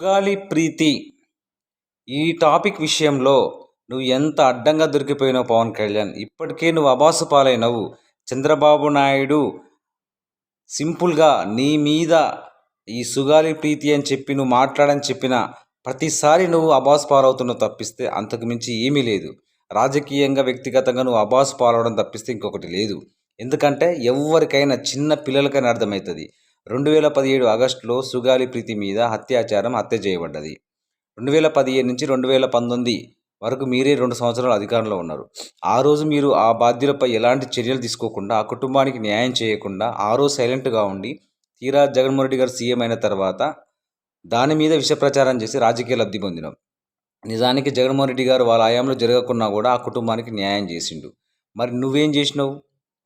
సుగాలి ప్రీతి. ఈ టాపిక్ విషయంలో నువ్వు ఎంత అడ్డంగా దొరికిపోయినావు పవన్ కళ్యాణ్? ఇప్పటికే నువ్వు అబాసు పాలైనవు. చంద్రబాబు నాయుడు సింపుల్గా నీ మీద ఈ సుగాలి ప్రీతి అని చెప్పి నువ్వు మాట్లాడని చెప్పిన ప్రతిసారి నువ్వు అబాస్ పాలవుతున్నావు తప్పిస్తే అంతకు మించి ఏమీ లేదు. రాజకీయంగా వ్యక్తిగతంగా నువ్వు అబాస్ పాలవడం తప్పిస్తే ఇంకొకటి లేదు. ఎందుకంటే ఎవరికైనా చిన్న పిల్లలకైనా అర్థమవుతుంది. రెండు వేల పదిహేడు ఆగస్టులో సుగాలి ప్రీతి మీద హత్యాచారం హత్య చేయబడ్డది. రెండు వేల పదిహేను నుంచి రెండు వేల పంతొమ్మిది వరకు మీరే రెండు సంవత్సరాలు అధికారంలో ఉన్నారు. ఆ రోజు మీరు ఆ బాధ్యులపై ఎలాంటి చర్యలు తీసుకోకుండా ఆ కుటుంబానికి న్యాయం చేయకుండా ఆ రోజు సైలెంట్గా ఉండి తీరా జగన్మోహన్ రెడ్డి గారు సీఎం అయిన తర్వాత దాని మీద విష ప్రచారం చేసి రాజకీయ లబ్ధి పొందినాం. నిజానికి జగన్మోహన్ రెడ్డి గారు వాళ్ళ ఆయాంలో జరగకున్నా కూడా ఆ కుటుంబానికి న్యాయం చేసిండు. మరి నువ్వేం చేసినావు?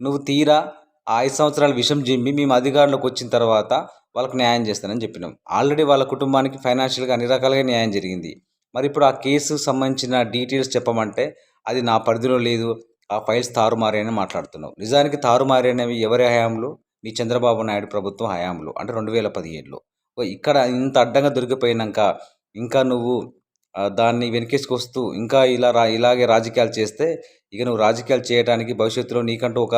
నువ్వు తీరా ఐదు సంవత్సరాల విషం జిమ్మి మేము అధికారంలోకి వచ్చిన తర్వాత వాళ్ళకి న్యాయం చేస్తానని చెప్పినాం. ఆల్రెడీ వాళ్ళ కుటుంబానికి ఫైనాన్షియల్గా అన్ని రకాలుగా న్యాయం జరిగింది. మరి ఇప్పుడు ఆ కేసు సంబంధించిన డీటెయిల్స్ చెప్పమంటే అది నా పరిధిలో లేదు ఆ ఫైల్స్ తారుమారే అని మాట్లాడుతున్నావు నిజానికి తారుమారే అనేవి ఎవరి హయాంలో? మీ చంద్రబాబు నాయుడు ప్రభుత్వం హయాంలో అంటే రెండు వేల పదిహేడులో. ఇక్కడ ఇంత అడ్డంగా దొరికిపోయినాక ఇంకా నువ్వు దాన్ని వెనకేసుకొస్తూ ఇంకా ఇలా రా ఇలాగే రాజకీయాలు చేస్తే ఇక నువ్వు రాజకీయాలు చేయడానికి భవిష్యత్తులో నీకంటూ ఒక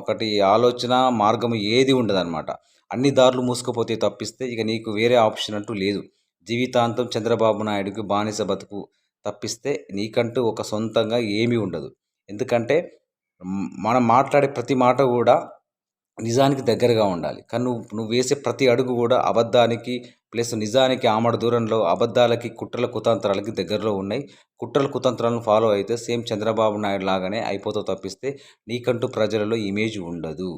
ఒకటి ఆలోచన మార్గం ఏది ఉండదన్నమాట. అన్ని దారులు మూసుకుపోతే తప్పిస్తే ఇక నీకు వేరే ఆప్షన్ అంటూ లేదు. జీవితాంతం చంద్రబాబు నాయుడుకి బానిస బతుకు తప్పిస్తే నీకంటూ ఒక సొంతంగా ఏమీ ఉండదు. ఎందుకంటే మనం మాట్లాడే ప్రతి మాట కూడా నిజానికి దగ్గరగా ఉండాలి. కానీ నువ్వు నువ్వు వేసే ప్రతి అడుగు కూడా అబద్ధానికి ప్లస్ నిజానికి ఆమడ దూరంలో అబద్ధాలకి కుట్రల కుతంత్రాలకి దగ్గరలో ఉన్నాయి. కుట్రల కుతంత్రాలను ఫాలో అయితే సేమ్ చంద్రబాబు నాయుడు లాగానే అయిపోతావు తప్పిస్తే నీకంటూ ప్రజలలో ఇమేజ్ ఉండదు.